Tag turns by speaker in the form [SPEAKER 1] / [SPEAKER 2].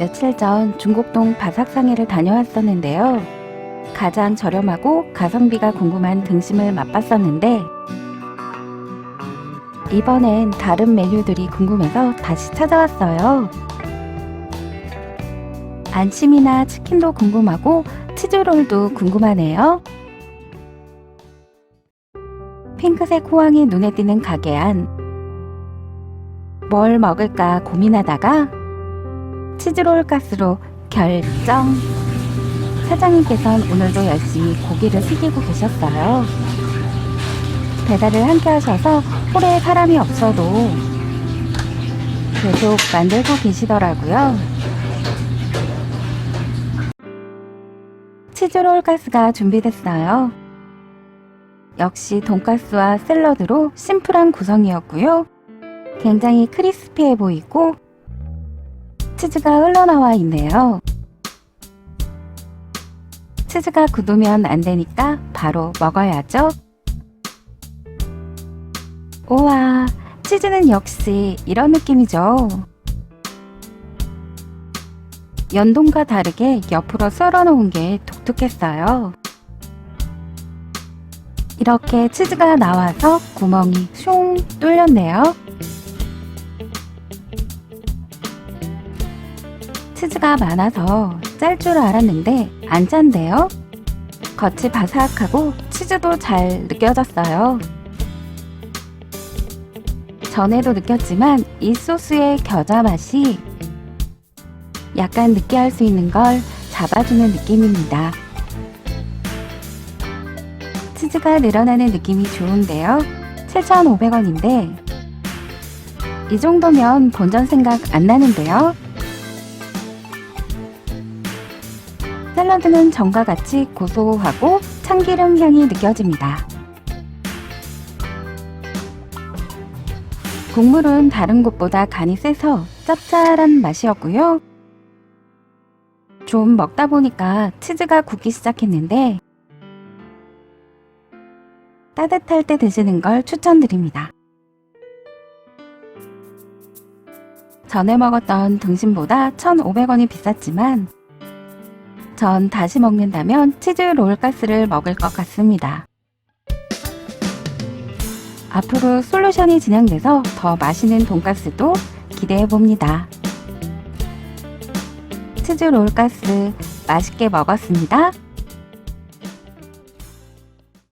[SPEAKER 1] 며칠 전 중곡동 바삭상해를 다녀왔었는데요. 가장 저렴하고 가성비가 궁금한 등심을 맛봤었는데 이번엔 다른 메뉴들이 궁금해서 다시 찾아왔어요. 안심이나 치킨도 궁금하고 치즈롤도 궁금하네요. 핑크색 호황이 눈에 띄는 가게 안. 뭘 먹을까 고민하다가 치즈롤 가스로 결정. 사장님께선 오늘도 열심히 고기를 튀기고 계셨어요. 배달을 함께 하셔서 홀에 사람이 없어도 계속 만들고 계시더라고요. 치즈롤 가스가 준비됐어요. 역시 돈가스와 샐러드로 심플한 구성이었고요. 굉장히 크리스피해 보이고 치즈가 흘러나와 있네요. 치즈가 굳으면 안 되니까 바로 먹어야죠. 우와, 치즈는 역시 이런 느낌이죠. 연동과 다르게 옆으로 썰어 놓은 게 독특했어요. 이렇게 치즈가 나와서 구멍이 슝 뚫렸네요. 치즈가 많아서 짤 줄 알았는데 안 짠데요. 겉이 바삭하고 치즈도 잘 느껴졌어요. 전에도 느꼈지만 이 소스의 겨자 맛이 약간 느끼할 수 있는 걸 잡아주는 느낌입니다. 치즈가 늘어나는 느낌이 좋은데요. 7,500원인데 이 정도면 본전 생각 안 나는데요. 샐러드는 전과 같이 고소하고 참기름 향이 느껴집니다. 국물은 다른 곳보다 간이 세서 짭짤한 맛이었고요. 좀 먹다 보니까 치즈가 굳기 시작했는데 따뜻할 때 드시는 걸 추천드립니다. 전에 먹었던 등심보다 1,500원이 비쌌지만 전 다시 먹는다면 치즈 롤가스를 먹을 것 같습니다. 앞으로 솔루션이 진행돼서 더 맛있는 돈가스도 기대해 봅니다. 치즈 롤가스 맛있게 먹었습니다.